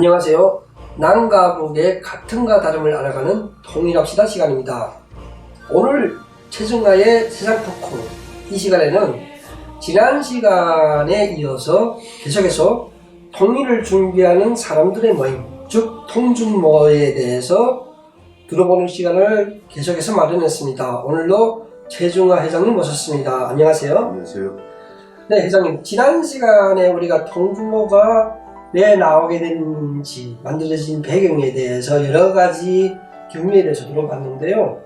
안녕하세요. 남과 북의 같음과 다름을 알아가는 통일합시다 시간입니다. 오늘 최승가의 세상 토크 이 시간에는 지난 시간에 이어서 계속해서 통일을 준비하는 사람들의 모임, 즉 통준모에 대해서 들어보는 시간을 계속해서 마련했습니다. 오늘도 최중화 회장님 모셨습니다. 안녕하세요. 안녕하세요. 네, 회장님. 지난 시간에 우리가 통준모가 왜 나오게 됐는지, 만들어진 배경에 대해서 여러 가지 경위에 대해서 들어봤는데요.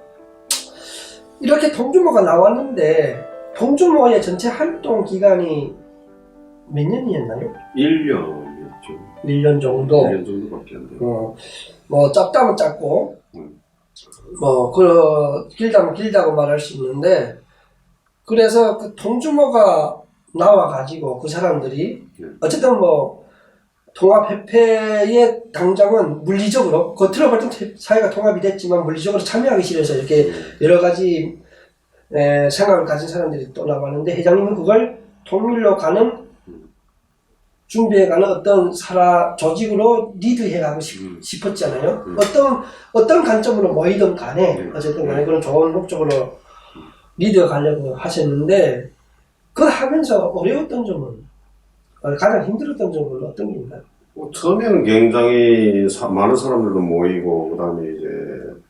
이렇게 통준모가 나왔는데, 통준모의 전체 활동 기간이 몇 년이었나요? 1년이었죠. 1년 정도. 1년 정도밖에 안 돼요. 어, 뭐, 짧다면 짧고, 음. 뭐, 그, 길다면 길다고 말할 수 있는데, 그래서 그 통주모가 나와 가지고 그 사람들이, 네. 어쨌든 뭐, 통합협회의 당장은 물리적으로, 겉으로 볼 땐 사회가 통합이 됐지만 물리적으로 참여하기 싫어서 이렇게 여러 가지 에, 생각을 가진 사람들이 또 나왔는데, 회장님은 그걸 통일로 가는 준비해가는 어떤 사라 조직으로 리드해가고 싶, 음. 싶었잖아요. 음. 어떤 어떤 관점으로 모이든 간에 음. 어쨌든 간에 그런 좋은 목적으로 리드해 가려고 하셨는데 그걸 하면서 어려웠던 점은 어, 가장 힘들었던 점은 어떤 게 있나요? 뭐 처음에는 굉장히 사- 많은 사람들도 모이고 그다음에 이제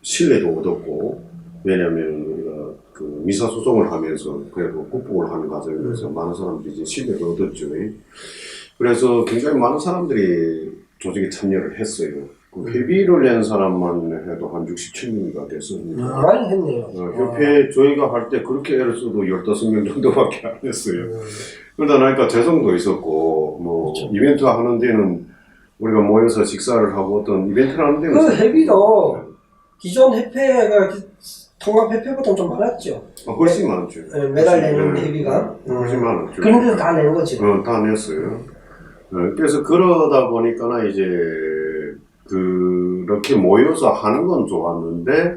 신뢰도 얻었고 왜냐하면 우리가 그 미사 소송을 하면서 그래도 극복을 하는 과정에서 많은 사람들이 이제 신뢰를 얻었죠. 그래서 굉장히 많은 사람들이 조직에 참여를 했어요. 그 회비를 낸 사람만 해도 한 67명이가 됐습니다. 많이 했네요. 어, 협회 저희가 할 때 그렇게 애를 써도 15명 정도밖에 안 했어요. 음, 그러다 나니까 재성도 있었고 뭐 그렇죠. 이벤트 하는 데는 우리가 모여서 식사를 하고 어떤 이벤트를 하는 데는 그. 회비도 기존 협회가 통합 협회보다 좀 많았죠. 어, 훨씬 많죠. 네, 매달 내는 네, 회비가. 네, 훨씬 음. 많았죠. 그런 데서 다낸 거죠. 어, 다 냈어요. 어, 그래서 그러다 보니까 이제 그렇게 모여서 하는 건 좋았는데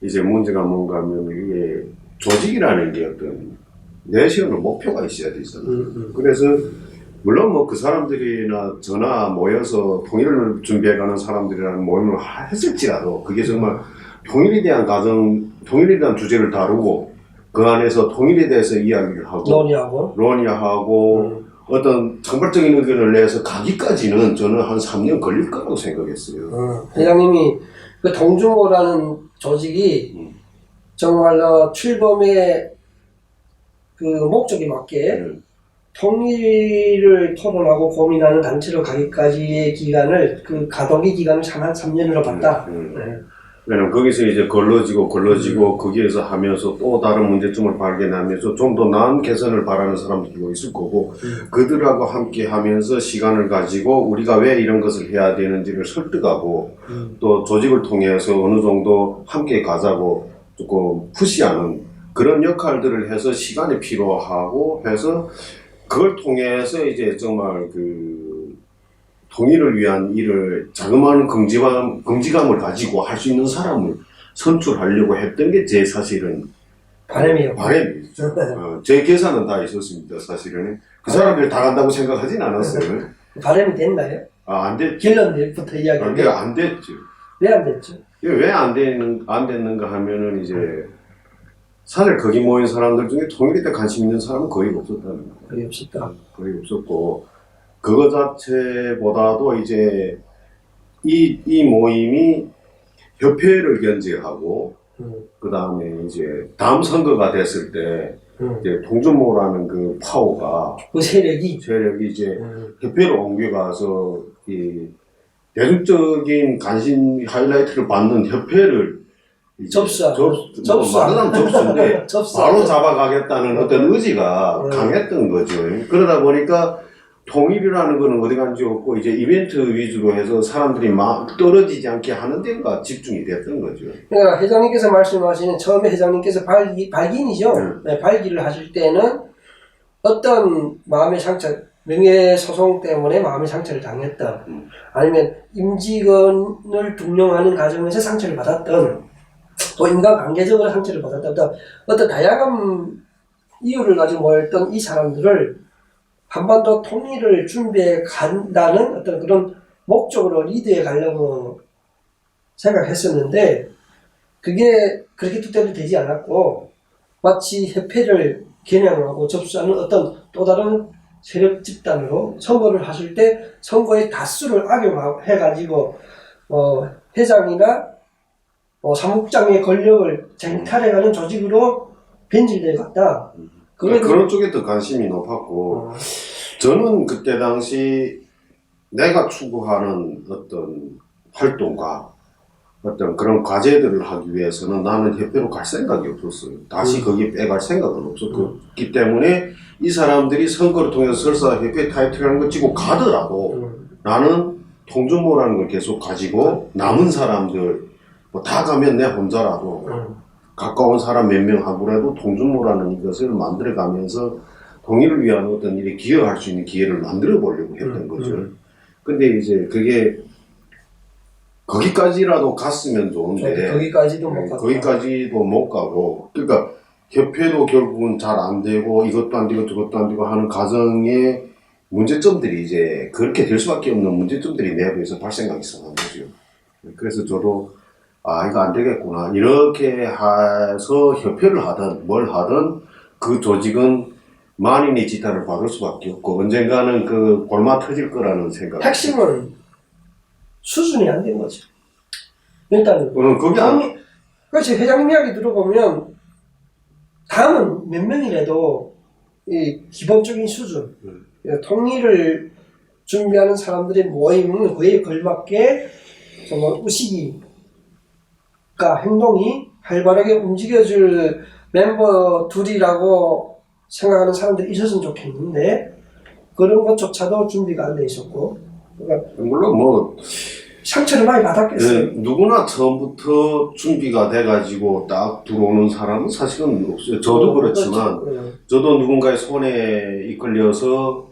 이제 문제가 뭔가 하면 이게 조직이라는 게 어떤 내세우는 목표가 있어야 되잖아요. 음, 음. 그래서 물론 뭐 그 사람들이나 저나 모여서 통일을 준비해가는 사람들이랑 모임을 하- 했을지라도 그게 정말 통일에 대한 가정, 통일에 대한 주제를 다루고 그 안에서 통일에 대해서 이야기를 하고 논의하고. 논의하고 음. 어떤 정발적인 의견을 내서 가기까지는 저는 한 3년 걸릴 거라고 생각했어요. 어, 회장님이 그 동중호라는 조직이 음. 정말로 출범의 그 목적에 맞게 네. 통일을 토론하고 고민하는 단체로 가기까지의 기간을 그 가동의 기간을 한 3년으로 봤다. 음. 네. 왜냐면 거기서 이제 걸러지고 걸러지고 거기에서 하면서 또 다른 문제점을 발견하면서 좀 더 나은 개선을 바라는 사람들도 있을 거고 음. 그들하고 함께 하면서 시간을 가지고 우리가 왜 이런 것을 해야 되는지를 설득하고 음. 또 조직을 통해서 어느 정도 함께 가자고 조금 푸시하는 그런 역할들을 해서 시간이 필요하고 해서 그걸 통해서 이제 정말 그 통일을 위한 일을 자그마한 긍지감, 긍지감을 가지고 할 수 있는 사람을 선출하려고 했던 게 제 사실은 바람이에요. 바람이죠. 어, 제 계산은 다 있었습니다, 사실은. 그 사람들이 다 간다고 생각하진 않았어요. 바람이 됐나요? 아, 안 됐죠. 결론부터 아, 그게 이야기하면 안 됐죠. 왜 안 됐죠? 왜안안 됐는가 하면은 이제, 사실 거기 모인 사람들 중에 통일에 대해 관심 있는 사람은 거의 없었다는 거예요. 거의 없었다. 거의 없었고, 그거 자체보다도 이제, 이, 이 모임이 협회를 견제하고, 음. 그 다음에 이제, 다음 선거가 됐을 때, 음. 이제 동준모라는 그 파워가, 그 세력이 세력이 이제, 음. 협회로 옮겨가서, 이, 대중적인 관심 하이라이트를 받는 협회를 이제 접수하는. 접, 접수. 뭐 말하자면 접수인데 접수. 바로 잡아가겠다는 어떤 의지가 음. 강했던 거죠. 그러다 보니까 통일이라는 거는 어디 간지 없고 이제 이벤트 위주로 해서 사람들이 막 떨어지지 않게 하는 데가 집중이 됐던 거죠. 그러니까 회장님께서 말씀하시는 처음에 회장님께서 발기, 발기이죠. 음. 네, 발기를 하실 때는 어떤 마음의 상처, 명예소송 때문에 마음의 상처를 당했던 음. 아니면 임직원을 등용하는 과정에서 상처를 받았던 또 인간관계적으로 상처를 받았던 어떤, 어떤 다양한 이유를 가지고 모였던 이 사람들을 한반도 통일을 준비해 간다는 어떤 그런 목적으로 리드해 가려고 생각했었는데 그게 그렇게 뜻대로 되지 않았고 마치 협회를 겨냥하고 접수하는 어떤 또 다른 세력 집단으로 선거를 하실 때 선거의 다수를 악용해 가지고 어, 회장이나 어, 사무국장의 권력을 쟁탈해가는 조직으로 변질돼 갔다. 그게 그런 쪽에 더 관심이 높았고 어, 저는 그때 당시 내가 추구하는 어떤 활동과 어떤 그런 과제들을 하기 위해서는 나는 협회로 갈 생각이 없었어요. 다시 음. 거기 빼갈 생각은 없었기 때문에 이 사람들이 선거를 통해서 설사 협회 타이틀이라는 걸 찍고 가더라도 음, 나는 통준모라는 걸 계속 가지고 남은 사람들 뭐 다 가면 내 혼자라도 음, 가까운 사람 몇 명 하고라도 통준모라는 이것을 만들어 가면서 통일을 위한 어떤 일에 기여할 수 있는 기회를 만들어 보려고 했던 음, 거죠. 음. 근데 이제 그게 거기까지라도 갔으면 좋은데 네, 거기까지도 못 네. 거기까지도 못 가고 그러니까 협회도 결국은 잘 안 되고 이것도 안 되고 저것도 안 되고 하는 과정에 문제점들이 이제 그렇게 될 수밖에 없는 문제점들이 내부에서 발생하기 시작한 거죠. 그래서 저도 아 이거 안 되겠구나 이렇게 해서 협회를 하든 뭘 하든 그 조직은 만인의 지탄을 받을 수밖에 없고 언젠가는 그 골마 터질 거라는 생각. 핵심은 수준이 안 된 거죠. 일단은 그게 안 다음이 그렇지 회장님 이야기 들어보면 다음은 몇 명이라도 이 기본적인 수준 음. 예, 통일을 준비하는 사람들의 모임은 그에 걸맞게 정말 의식이 가 행동이 활발하게 움직여줄 멤버 둘이라고 생각하는 사람들이 있었으면 좋겠는데 그런 것조차도 준비가 안 돼 있었고 그러니까 물론 뭐 상처를 많이 받았겠어요. 네, 누구나 처음부터 준비가 돼가지고 딱 들어오는 사람은 사실은 없어요. 저도 그렇지만, 그렇죠. 저도 누군가의 손에 이끌려서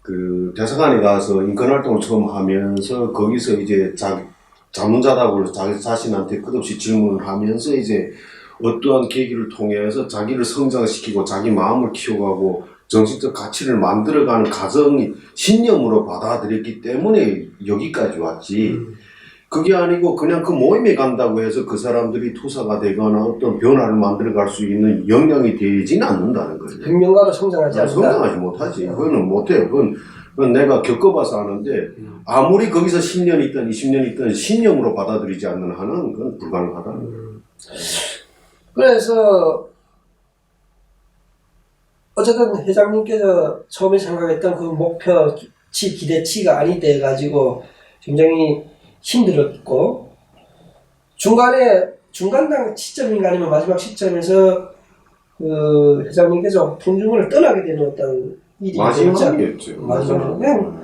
그 대사관에 가서 인권 활동을 처음 하면서 거기서 이제 자, 자문자답을 자기 자신한테 끝없이 질문을 하면서 이제 어떠한 계기를 통해서 자기를 성장시키고 자기 마음을 키워가고 정신적 가치를 만들어가는 과정이 신념으로 받아들였기 때문에 여기까지 왔지. 음. 그게 아니고 그냥 그 모임에 간다고 해서 그 사람들이 투사가 되거나 어떤 변화를 만들어갈 수 있는 역량이 되지는 않는다는 거예요. 혁명가로 성장하지 않는다. 성장하지 못하지. 그거는 못해요. 그건, 그건 내가 겪어봐서 아는데 음. 아무리 거기서 10년 있든 20년 있든 신념으로 받아들이지 않는 한은 그건 불가능하다는 거예요. 음. 그래서 어쨌든 회장님께서 처음에 생각했던 그 목표치 기대치가 아니 돼 가지고 굉장히 힘들었고 중간에 중간 당 시점인가 아니면 마지막 시점에서 그 회장님께서 통주문을 떠나게 되는 어떤 일이. 마지막이었죠. 마지막. 그냥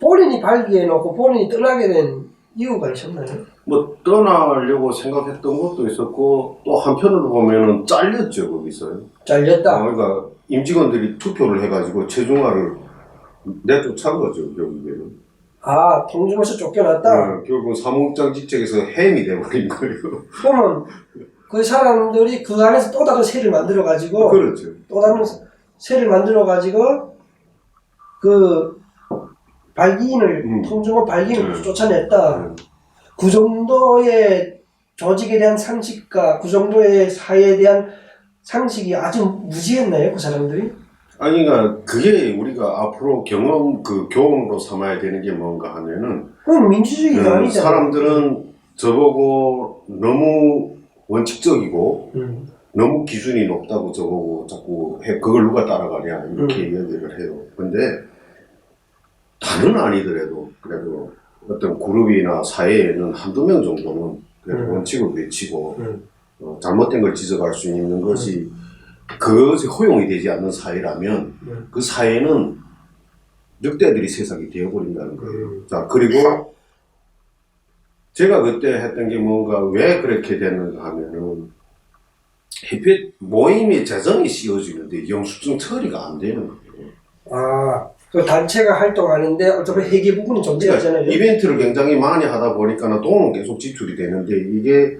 본인이 발기해 놓고 본인이 떠나게 된 이유가 있었나요? 뭐 떠나려고 생각했던 것도 있었고 또 한편으로 보면은 잘렸죠 거기서요. 잘렸다. 그러니까 임직원들이 투표를 해가지고 최종화를 내쫓은 거죠 결국에는. 아, 통주문에서 쫓겨났다. 어, 결국 사무국장 직책에서 해임이 돼버린 거예요. 그러면 그 사람들이 그 안에서 또 다른 세를 만들어 가지고 그렇죠. 또 다른 세를 만들어 가지고 그 발기인을 음. 통주문 발기인을 네. 쫓아냈다. 음. 그 정도의 조직에 대한 상식과 그 정도의 사회에 대한 상식이 아주 무지했나요, 그 사람들이? 아니, 그러니까 그게 우리가 앞으로 경험 그 교훈으로 삼아야 되는 게 뭔가 하면은 그건 민주주의가 음, 아니잖아요. 사람들은 저보고 너무 원칙적이고 음. 너무 기준이 높다고 저보고 자꾸 해 그걸 누가 따라가냐 이렇게 음. 얘기를 해요. 근데 다는 아니더라도 그래도 어떤 그룹이나 사회에는 한두 명 정도는 그래도 음. 원칙을 외치고 음. 어, 잘못된 걸 지적할 수 있는 것이 그것이 허용이 되지 않는 사회라면 음. 그 사회는 늑대들이 세상이 되어버린다는 거예요. 음. 자 그리고 제가 그때 했던 게 뭔가 왜 그렇게 되는가 하면은 해피 모임의 재정이 씌워지는데 영수증 처리가 안 되는 거예요. 아, 그 단체가 활동하는데 어차피 회계 부분이 존재하잖아요. 그러니까 이벤트를 굉장히 많이 하다 보니까 돈은 계속 지출이 되는데 이게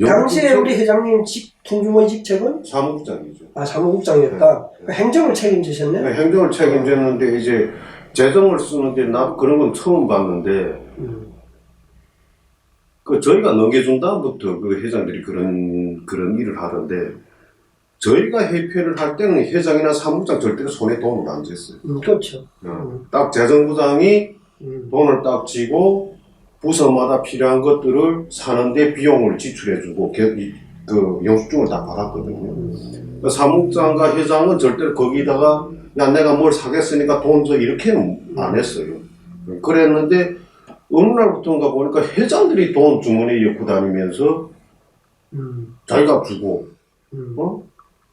당시에 우리 회장님 직, 통주모의 직책은 사무국장이죠. 아, 사무국장이었다. 네. 그 행정을 책임지셨네? 행정을 책임졌는데 이제 재정을 쓰는데 나도 그런 건 처음 봤는데 음. 그 저희가 넘겨준 다음부터 그 회장들이 그런 그런 일을 하던데 저희가 회표를 할 때는 회장이나 사무장 절대로 손에 돈을 안 줬어요. 음, 그렇죠. 어, 딱 재정부장이 음. 돈을 딱 쥐고 부서마다 필요한 것들을 사는데 비용을 지출해주고 그 영수증을 다 받았거든요. 그 사무장과 회장은 절대로 거기다가 야 내가 뭘 사겠으니까 돈 줘 이렇게는 안 했어요. 그랬는데 어느 날부터인가 보니까 회장들이 돈 주머니에 넣고 다니면서 음. 자기가 주고 음. 어?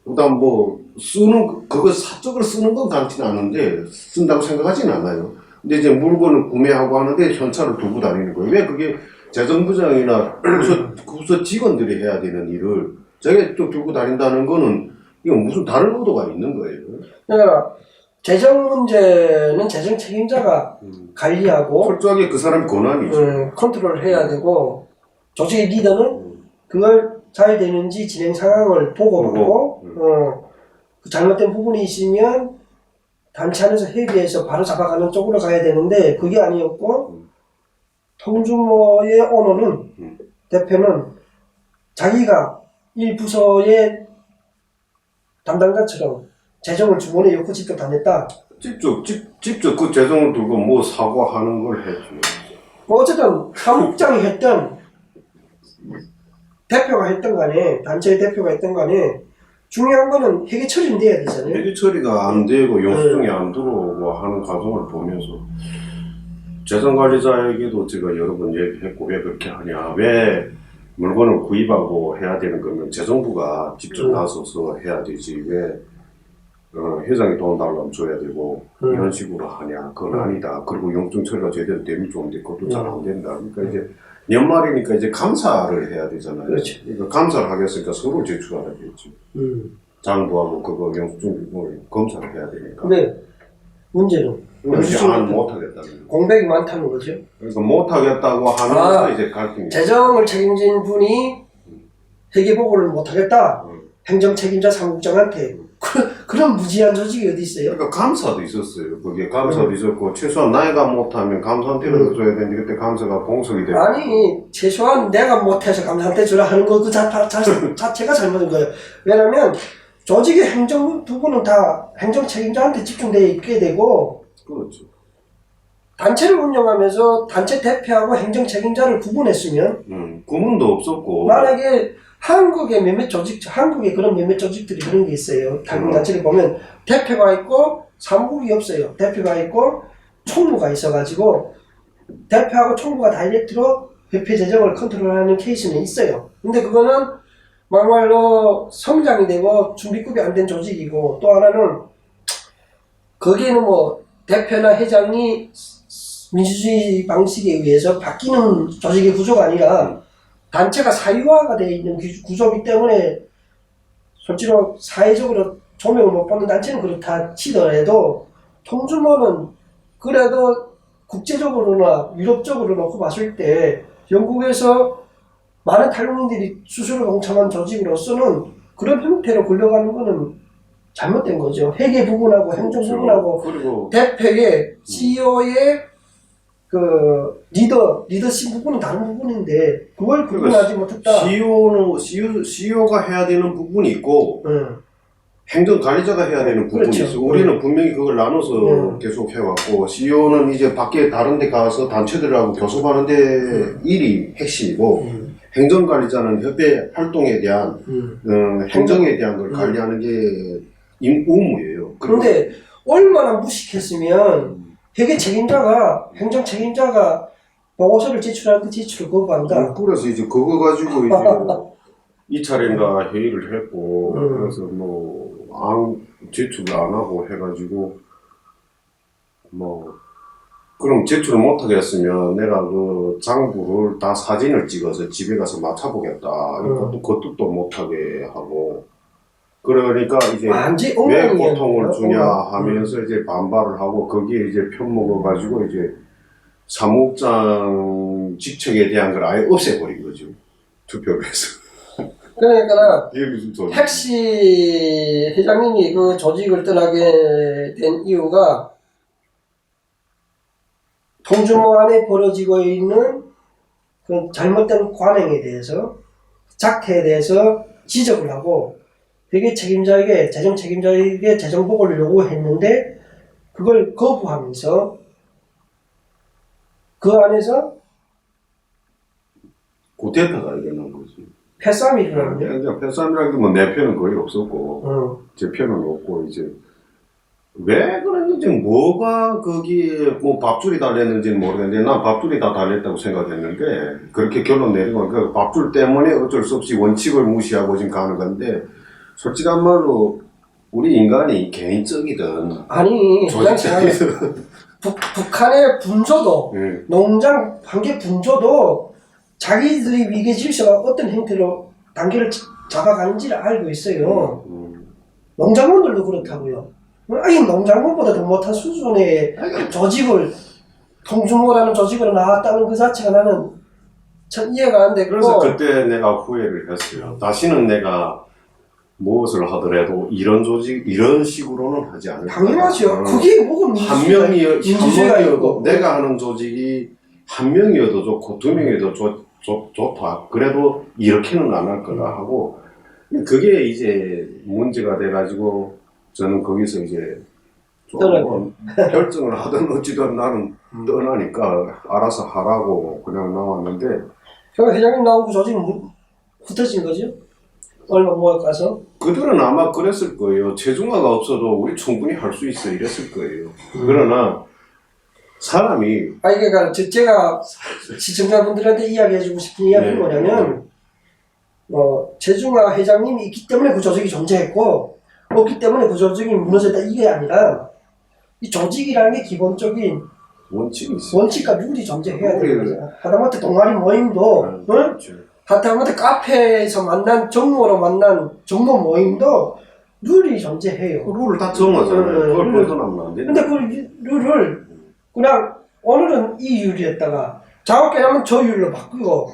그다음 뭐 쓰는 거- 그거 사적으로 쓰는 건 많지는 않은데 쓴다고 생각하지는 않아요. 근데 이제 물건을 구매하고 하는데 현찰을 두고 다니는 거예요. 왜 그게 재정부장이나 부서, 부서 직원들이 해야 되는 일을 자기가 또 들고 다닌다는 거는 이건 무슨 다른 의도가 있는 거예요. 그러니까 재정 문제는 재정 책임자가 음. 관리하고 철저하게 그 사람 권한이죠. 음, 컨트롤 해야 되고 조직의 리더는 음. 그걸 잘 되는지 진행 상황을 보고 보고, 보고 음. 어, 그 잘못된 부분이 있으면 단체 안에서 회의해서 바로 잡아가는 쪽으로 가야 되는데 그게 아니었고 음. 통주모의 음. 대표는 자기가 일 부서의 담당자처럼 재정을 주머니에 넣고 직접 다녔다. 직접 직, 직접 그 재정을 들고 뭐 사과하는 걸 했죠. 뭐 어쨌든 사무국장이 했던 대표가 했던 간에 단체의 대표가 했던 간에 중요한 거는 회계 처리는 돼야 되잖아요. 회계 처리가 안 되고 영수증이 안 들어오고 하는 과정을 보면서 재정관리자에게도 제가 여러 번 얘기했고 왜 그렇게 하냐 왜 물건을 구입하고 해야 되는 거면 재정부가 직접 음. 나서서 해야 되지 왜 어, 회장이 돈 달라면 줘야 되고 음. 이런 식으로 하냐 그건 음. 아니다 그리고 영수증 처리가 제대로 되면 좋은데 그것도 잘안 음. 된다 그러니까 이제 연말이니까 이제 감사를 해야 되잖아요 그렇죠. 그러니까 감사를 하겠으니까 서로 제출하라겠지 음. 장부하고 그거 영수증을 검사를 해야 되니까. 근데 문제는 영수증 안 못하겠다는 거. 공백이 많다는 거죠. 그러니까 못하겠다고 하면서 아, 이제 갈등이. 재정을 책임진 분이 회계 보고를 못하겠다. 음. 행정 책임자 사무국장한테 그, 그런 무지한 조직이 어디 있어요? 그러니까 감사도 있었어요. 그게 감사도 음. 있었고 최소한 나이가 못하면 감사한테라도 줘야 되는데 그때 감사가 봉석이 되고. 아니 최소한 내가 못해서 감사한테 주라 하는 거 그 자체가 잘못인 거예요. 왜냐면 조직의 행정 부분은 다 행정 책임자한테 집중되어 있게 되고 그렇죠. 단체를 운영하면서 단체 대표하고 행정 책임자를 구분했으면 음, 구문도 없었고. 만약에 한국의 몇몇 조직, 한국의 그런 몇몇 조직들이 그런 게 있어요. 탈북 단체를 보면 대표가 있고 사무국이 없어요. 대표가 있고 총무가 있어가지고 대표하고 총무가 다이렉트로 회피 재정을 컨트롤하는 케이스는 있어요. 근데 그거는 막말로 성장이 되고 준비급이 안 된 조직이고 또 하나는 거기에는 뭐 대표나 회장이 민주주의 방식에 의해서 바뀌는 조직의 구조가 아니라 단체가 사유화가 되어 있는 구- 구조이기 때문에 솔직히로 사회적으로 조명을 못 받는 단체는 그렇다 치더라도 통주모는 그래도 국제적으로나 유럽적으로 놓고 봤을 때 영국에서 많은 탈북민들이 수술을 동참한 조직으로서는 그런 형태로 굴러가는 거는 잘못된 거죠. 회계 부분하고 행정 그렇죠. 부분하고 그리고 대표의 CEO의 그 리더 리더십 부분은 다른 부분인데 그걸 구분하지 못했다. CEO는 CEO, CEO가 해야 되는 부분이 있고 응. 행정 관리자가 해야 되는 부분이 그렇죠. 있어. 우리는 분명히 그걸 나눠서 음. 계속 해왔고, CEO는 이제 밖에 다른 데 가서 단체들하고 교섭하는데 음. 일이 핵심이고, 응. 행정 관리자는 협회 활동에 대한, 응. 어, 행정에 대한 걸 음. 관리하는 게 임- 의무예요. 그리고- 그런데 얼마나 무식했으면 음, 회계 책임자가 행정 책임자가 보고서를 제출할 때 제출을 거부한다. 그래서 이제 그거 가지고 이제 이 차례인가 회의를 했고, 음. 그래서 뭐, 안, 제출을 안 하고 해가지고, 뭐, 그럼 제출을 못 하겠으면 내가 그 장부를 다 사진을 찍어서 집에 가서 맞춰보겠다. 그러니까 음. 또 그것도 또 못하게 하고. 그러니까 이제 완전 왜. 고통을 주냐 엉망. 하면서 이제 반발을 하고 거기에 이제 편먹어 가지고 이제 사무국장 직책에 대한 걸 아예 없애버린 거죠. 투표를 해서. 그러니까 이게 무슨 소리? 택시 회장님이 그 조직을 떠나게 된 이유가 통주모 안에 벌어지고 있는 그 잘못된 관행에 대해서 작태에 대해서 지적을 하고 되게 책임자에게 재정 책임자에게 재정 보고를 요구했는데 그걸 거부하면서 그 안에서 고대파가 이겨낸 거지. 패싸움이 일어나는데 그냥 패싸움이라는 게 뭐 내 편은 거의 없었고 어, 제 편은 없고 이제 왜 그랬는지 뭐가 거기에 뭐 밥줄이 달렸는지 는 모르겠는데 난 밥줄이 다 달렸다고 생각했는데 그렇게 결론 내리고 그 밥줄 때문에 어쩔 수 없이 원칙을 무시하고 지금 가는 건데 솔직한 말로 우리 인간이 개인적이든 아니 그냥. 조직적이든 북, 북한의 분조도 예. 농장 관계 분조도 자기들이 위계 질서가 어떤 형태로 단계를 자- 잡아가는지를 알고 있어요. 음. 농장원들도 그렇다고요. 아니 농장원보다 더 못한 수준의 조직을 통주모라는 조직으로 나왔다는 그 자체가 나는 참 이해가 안 됐고 그래서 그때 내가 후회를 했어요. 다시는 내가 무엇을 하더라도 이런 조직 이런 식으로는 하지 않을 거야. 당연하죠. 어. 그게 뭐가 한 민주주의가 명이 한 민주주의가 명이어도 있고. 내가 하는 조직이 한 명이어도 좋고 두 명이어도 좋, 좋, 좋다. 그래도 이렇게는 안 할 거다 하고 그게 이제 문제가 돼가지고 저는 거기서 이제 조금 결정을 하든 어찌든 나는 떠나니까 알아서 하라고 그냥 나왔는데 그 회장님 나오고 조직이 무- 흩어진 거죠? 얼마 모아 가서 그들은 아마 그랬을 거예요. 체중화가 없어도 우리 충분히 할 수 있어 이랬을 거예요. 그러나 사람이 아 이게 가 제가 시청자분들한테 이야기해주고 싶은 이야기는 네. 뭐냐면 어 최중화 회장님이 있기 때문에 그 조직이 존재했고 없기 때문에 그 조직이 무너졌다 이게 아니라 이 조직이라는 게 기본적인 원칙이 있어. 원칙과 룰이 존재해야 되는 거죠. 하다못해 동아리 모임도 응? 그렇죠. 하다못해 카페에서 만난 정모로 만난 정모 모임도 룰이 존재해요. 그 룰을 다 정하잖아요. 네, 그걸 룰을- 벗어나면 안 근데 되는데. 그 룰을 그냥 오늘은 이 율이었다가 자업게 하면 저 율로 바꾸고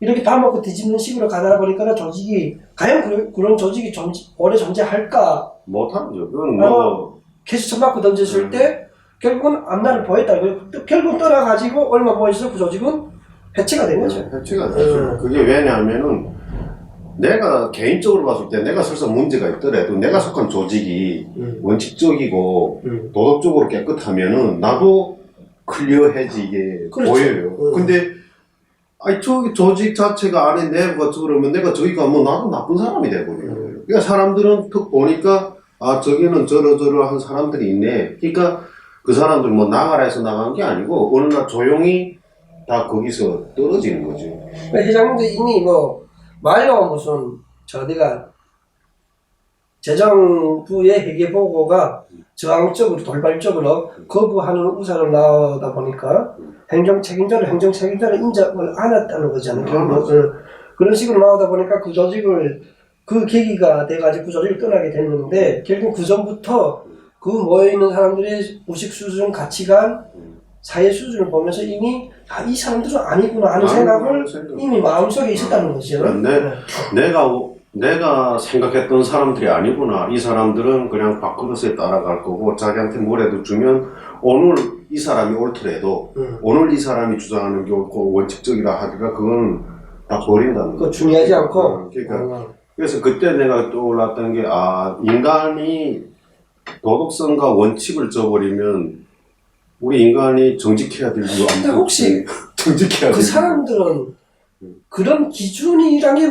이렇게 밥 먹고 뒤집는 식으로 가다 보니까 조직이 과연 그, 그런 조직이 존재, 오래 존재할까 못하죠. 그건 뭐 계속 천막고 던졌을 음. 때 결국은 앞날을 보였다. 그- 결국 떠나가지고 얼마 모여서 그 조직은 해체가 된 거죠. 해체가 되죠. 음. 그게 왜냐하면은 내가 개인적으로 봤을 때 내가 설사 문제가 있더라도 내가 속한 조직이 음. 원칙적이고 음. 도덕적으로 깨끗하면은 나도 클리어해지게 그렇죠. 보여요. 음. 근데 아니 저기 조직 자체가 안에 내가 그러면 내가 저기 가면 나도 나쁜 사람이 돼버려요. 음. 그러니까 사람들은 툭 보니까 아 저기는 저러저러한 사람들이 있네. 그러니까 그 사람들 뭐 나가라 해서 나간 게 아니고 어느 날 조용히 다 거기서 떨어지는 거지. 회장님도 이미 뭐 말로 무슨 저 어디가 재정부의 회계 보고가 저항적으로 돌발적으로 거부하는 우산을 나오다 보니까 행정 책임자를 행정 책임자를 인정을 안 했다는 거잖아요. 아, 결국 어, 그런 식으로 나오다 보니까 그 조직을 그 계기가 돼가지고 그 조직을 떠나게 됐는데 결국 그 전부터 그 모여 있는 사람들의 의식 수준, 가치관, 사회 수준을 보면서 이미 아, 이 사람들은 아니구나 하는 생각을. 이미 마음속에 있었다는 거죠. 네. 내가 내가 생각했던 사람들이 아니구나. 이 사람들은 그냥 밥그릇에 따라갈 거고 자기한테 뭐라도 주면 오늘 이 사람이 옳더라도 음. 오늘 이 사람이 주장하는 게 옳고 원칙적이라 하기가 그건 다 버린다는 그거 거지. 중요하지 않고. 어, 그러니까 어. 그래서 그때 내가 떠올랐던 게 아 인간이 도덕성과 원칙을 저버리면 우리 인간이 정직해야 될 이유 근데 혹시. 정직해야 그 될 사람들은 그런 기준이란 게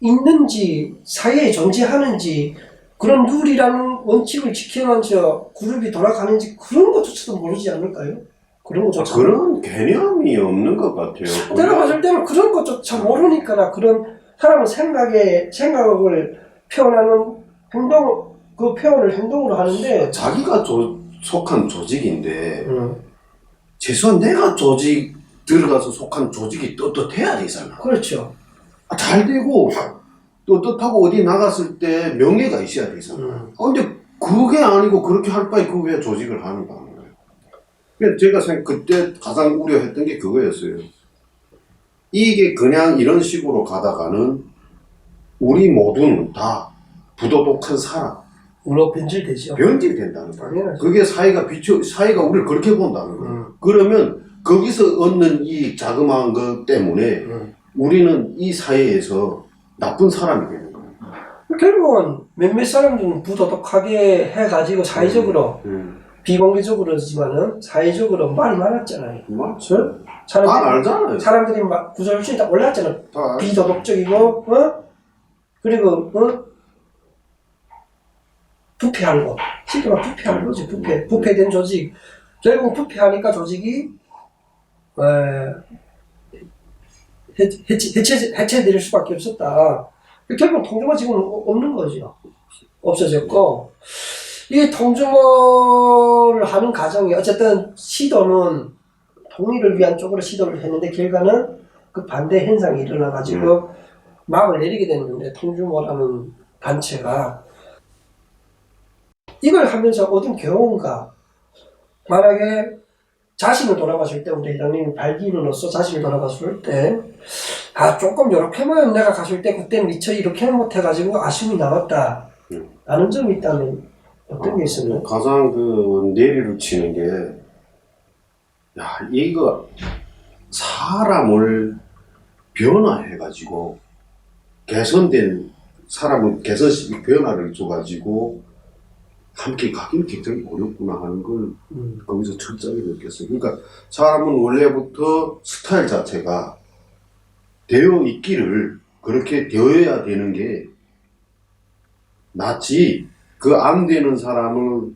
있는지 사회에 존재하는지 그런 룰이라는 원칙을 지키면서 그룹이 돌아가는지 그런 것조차도 모르지 않을까요? 그런 이유. 것조차. 그런 개념이 없는 것 같아요. 내가 봤을 때는 그런 것조차 모르니까 그런 사람은 생각에 생각을 표현하는 행동 그 표현을 행동으로 하는데 자기가 조- 속한 조직인데 음, 최소한 내가 조직 들어가서 속한 조직이 떳떳해야 되잖아. 그렇죠. 아, 잘 되고 떳떳하고 어디 나갔을 때 명예가 있어야 되잖아. 음. 아, 근데 그게 아니고 그렇게 할 바에 그 왜 조직을 하는 거예요. 그래서 제가 생각 그때 가장 우려했던 게 그거였어요. 이게 그냥 이런 식으로 가다가는 우리 모두는 다 부도덕한 사람, 물로 변질되죠. 변질된다는 거예요. 당연하죠. 그게 사회가 비춰, 사회가 우리를 그렇게 본다는 거예요. 음. 그러면 거기서 얻는 이 자그마한 것 때문에 음. 우리는 이 사회에서 나쁜 사람이 되는 거예요. 결국은 몇몇 사람들은 부도덕하게 해가지고 사회적으로 음. 비공개적으로지만은 사회적으로 말이 많았잖아요. 맞죠? 다 사람들이, 알잖아요. 사람들이 막 구설수에 다 올랐잖아. 다 알- 비도덕적이고, 어? 그리고, 어? 부패하고. 쉽게 말 부패하는 거지, 부패. 부패된 조직. 결국 부패하니까 조직이, 에, 해, 해체, 해체, 해체될 수밖에 없었다. 결국 통주가 지금 없는 거죠. 없어졌고, 이게 통주를 하는 과정이, 어쨌든 시도는 통일을 위한 쪽으로 시도를 했는데, 결과는 그 반대 현상이 일어나가지고, 막을 내리게 됐는데, 통주모라는 단체가, 이걸 하면서 얻은 교훈가, 만약에 자신을 돌아봤을 때, 우리 회장님이 발기인으로서 자신을 돌아봤을 때, 아, 조금 요렇게만 내가 갔을 때, 그때 미처 이렇게는 못해가지고 아쉬움이 남았다. 음. 라는 점이 있다면, 어떤 게 있었나요? 가장 그 내리를 치는 게, 야, 이거 사람을 변화해가지고, 개선된 사람은 개선식 변화를 줘가지고, 함께 가긴 굉장히 어렵구나 하는 걸 음. 거기서 철저하게 느꼈어요. 그러니까 사람은 원래부터 스타일 자체가 되어 있기를 그렇게 되어야 되는 게 낫지, 그 안 되는 사람을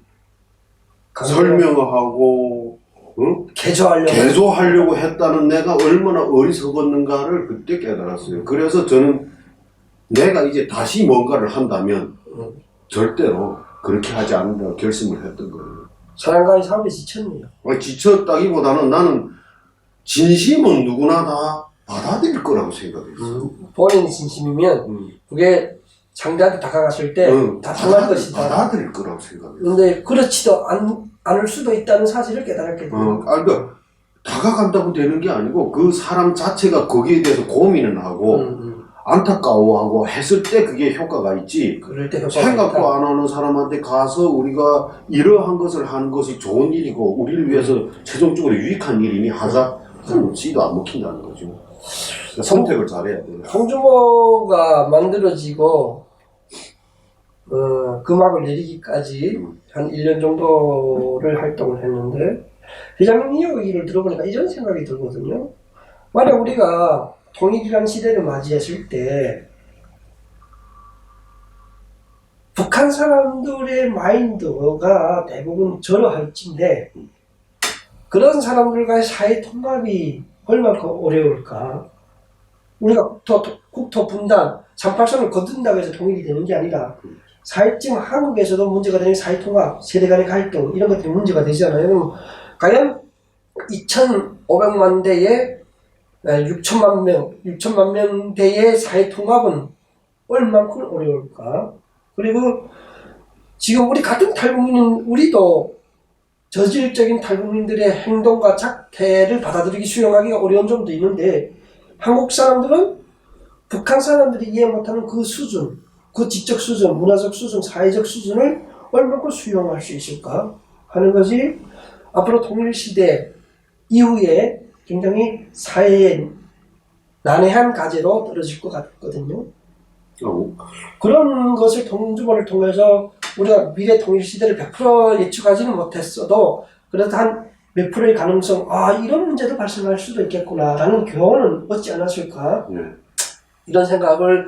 설명하고, 응? 개조하려고. 개조하려고 했다는 내가 얼마나 어리석었는가를 그때 깨달았어요. 그래서 저는 내가 이제 다시 뭔가를 한다면 음. 절대로 그렇게 하지 않는다 결심을 했던 거예요. 사랑과의 사업에 지쳤네요. 아니, 지쳤다기보다는 나는 진심은 누구나 다 받아들일 거라고 생각했어. 본인이 진심이면, 음. 그게 상대한테 다가갔을 때, 응, 받아들- 것이다. 받아들일 거라고 생각했어. 근데 그렇지도 않, 않을 수도 있다는 사실을 깨달았게 돼요. 어, 아니, 그러니까 다가간다고 되는 게 아니고 그 사람 자체가 거기에 대해서 고민을 하고 음, 음. 안타까워하고 했을 때 그게 효과가 있지. 그럴 때 효과가 생각도 있다. 안 하는 사람한테 가서 우리가 이러한 것을 하는 것이 좋은 일이고 우리를 위해서 최종적으로 유익한 일이니 하자 그럼 씨도 안 먹힌다는 거죠. 그러니까 선택을 잘해야 돼요. 홍주모가 만들어지고 어, 금악을 내리기까지 음. 한 1년 정도를 활동을 했는데 회장님 이야기를 들어보니까 이런 생각이 들거든요. 만약 우리가 통일이라는 시대를 맞이했을 때 북한 사람들의 마인드가 대부분 저러할진데 그런 사람들과의 사회 통합이 얼마큼 어려울까? 우리가 국토, 국토 분단, 38선을 거둔다고 해서 통일이 되는 게 아니라 사회적 한국에서도 문제가 되는 사회 통합, 세대 간의 갈등 이런 것들이 문제가 되잖아요. 과연 2,500만 대의 6천만 명, 6천만 명대의 사회 통합은 얼만큼 어려울까? 그리고 지금 우리 같은 탈북민인 우리도 저질적인 탈북민들의 행동과 작태를 받아들이기 수용하기가 어려운 점도 있는데 한국 사람들은 북한 사람들이 이해 못하는 그 수준, 그 지적 수준, 문화적 수준, 사회적 수준을 얼마큼 수용할 수 있을까 하는 것이 앞으로 통일시대 이후에 굉장히 사회에 난해한 과제로 떨어질 것 같거든요. 어, 그런 것을 통주본을 통해서 우리가 미래 통일 시대를 100% 예측하지는 못했어도 그래도 한 몇 프로의 가능성, 아 이런 문제도 발생할 수도 있겠구나라는 교훈은 얻지 않았을까 네. 이런 생각을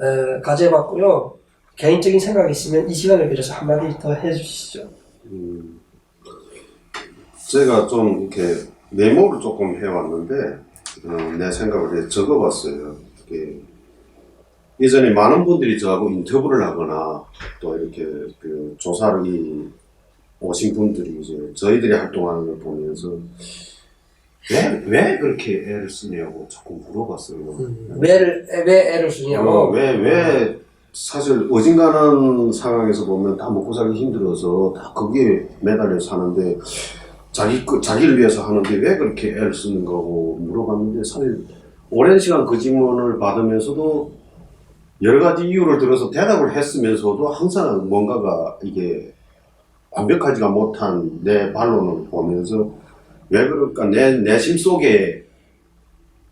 에, 가져봤고요. 개인적인 생각이 있으면 이 시간을 빌어서 한마디 더 해주시죠. 음, 제가 좀 이렇게 메모를 조금 해왔는데 어, 내 생각을 이렇게 적어봤어요. 이렇게 예전에 많은 분들이 저하고 인터뷰를 하거나 또 이렇게 그 조사를 이 오신 분들이 이제 저희들이 활동하는 걸 보면서 왜, 왜 그렇게 애를 쓰냐고 자꾸 물어봤어요. 왜를 왜 애를 쓰냐고. 어, 왜, 왜, 사실 어딘가는 상황에서 보면 다 먹고 살기 힘들어서 다 거기에 매달려 사는데 자기, 그- 자기를 위해서 하는데 왜 그렇게 애를 쓰는 거고 물어봤는데 사실 오랜 시간 그 질문을 받으면서도 여러 가지 이유를 들어서 대답을 했으면서도 항상 뭔가가 이게 완벽하지가 못한 내 반론을 보면서 왜 그럴까? 내 내심 속에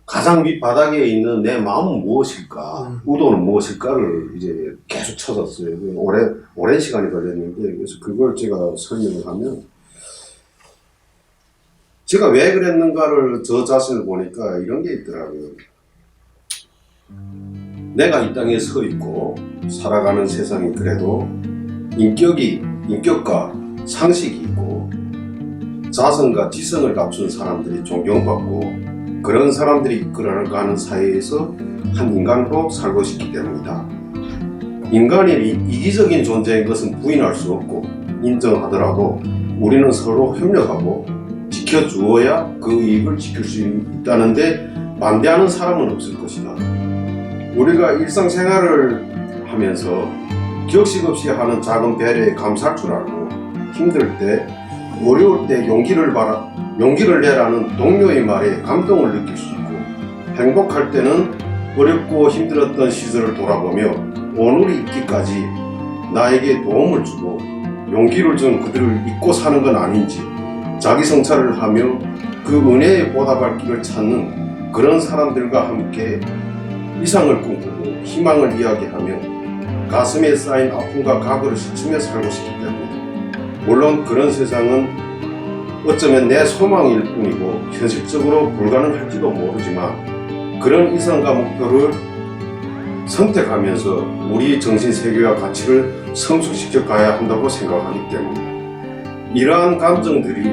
가장 밑바닥에 있는 내 마음은 무엇일까? 의도는 무엇일까를 이제 계속 찾았어요. 오래, 오랜 시간이 걸렸는데, 그래서 그걸 제가 설명을 하면, 제가 왜 그랬는가를 저 자신을 보니까 이런 게 있더라고요. 내가 이 땅에 서 있고 살아가는 세상이 그래도 인격이 인격과 상식이 있고 자성과 지성을 갖춘 사람들이 존경받고 그런 사람들이 이끌어가는 사회에서 한 인간으로 살고 싶기 때문이다. 인간이 이- 이기적인 존재인 것은 부인할 수 없고 인정하더라도 우리는 서로 협력하고 지켜주어야 그 이익을 지킬 수 있다는데 반대하는 사람은 없을 것이다. 우리가 일상생활을 하면서 격식 없이 하는 작은 배려에 감사할 줄 알고 힘들 때 어려울 때 용기를 바라 용기를 내라는 동료의 말에 감동을 느낄 수 있고 행복할 때는 어렵고 힘들었던 시절을 돌아보며 오늘이 있기까지 나에게 도움을 주고 용기를 준 그들을 잊고 사는 건 아닌지 자기 성찰을 하며 그 은혜에 보답할 길을 찾는 그런 사람들과 함께 이상을 꿈꾸고 희망을 이야기하며 가슴에 쌓인 아픔과 과거를 스치며 살고 싶기 때문이다. 물론 그런 세상은 어쩌면 내 소망일 뿐이고 현실적으로 불가능할지도 모르지만 그런 이상과 목표를 선택하면서 우리 정신 세계와 가치를 성숙시켜 가야 한다고 생각하기 때문에 이러한 감정들이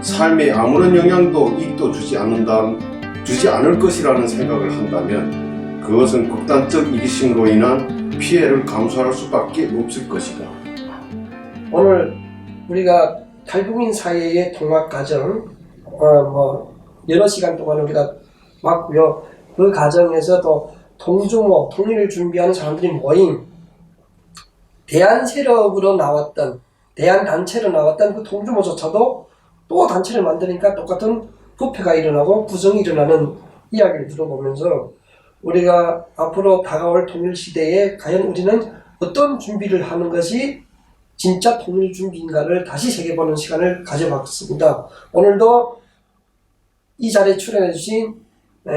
삶에 아무런 영향도 이익도 주지 않는다 주지 않을 것이라는 생각을 한다면 그것은 극단적 이기심으로 인한 피해를 감수할 수밖에 없을 것이다. 오늘 우리가 탈북민 사회의 통합 과정, 어, 뭐, 여러 시간 동안 우리가 봤고요. 그 과정에서 또 통주모, 통일을 준비하는 사람들이 모임, 대한 세력으로 나왔던, 대한 단체로 나왔던 그 통주모조차도 또 단체를 만드니까 똑같은 부패가 일어나고 부정이 일어나는 이야기를 들어보면서 우리가 앞으로 다가올 통일 시대에 과연 우리는 어떤 준비를 하는 것이 진짜 통일 준비인가를 다시 새겨보는 시간을 가져봤습니다. 오늘도 이 자리에 출연해주신 에,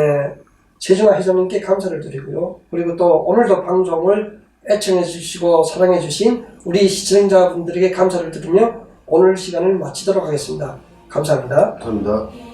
최중화 회장님께 감사를 드리고요. 그리고 또 오늘도 방송을 애청해 주시고 사랑해 주신 우리 시청자분들에게 감사를 드리며 오늘 시간을 마치도록 하겠습니다. 감사합니다. 감사합니다.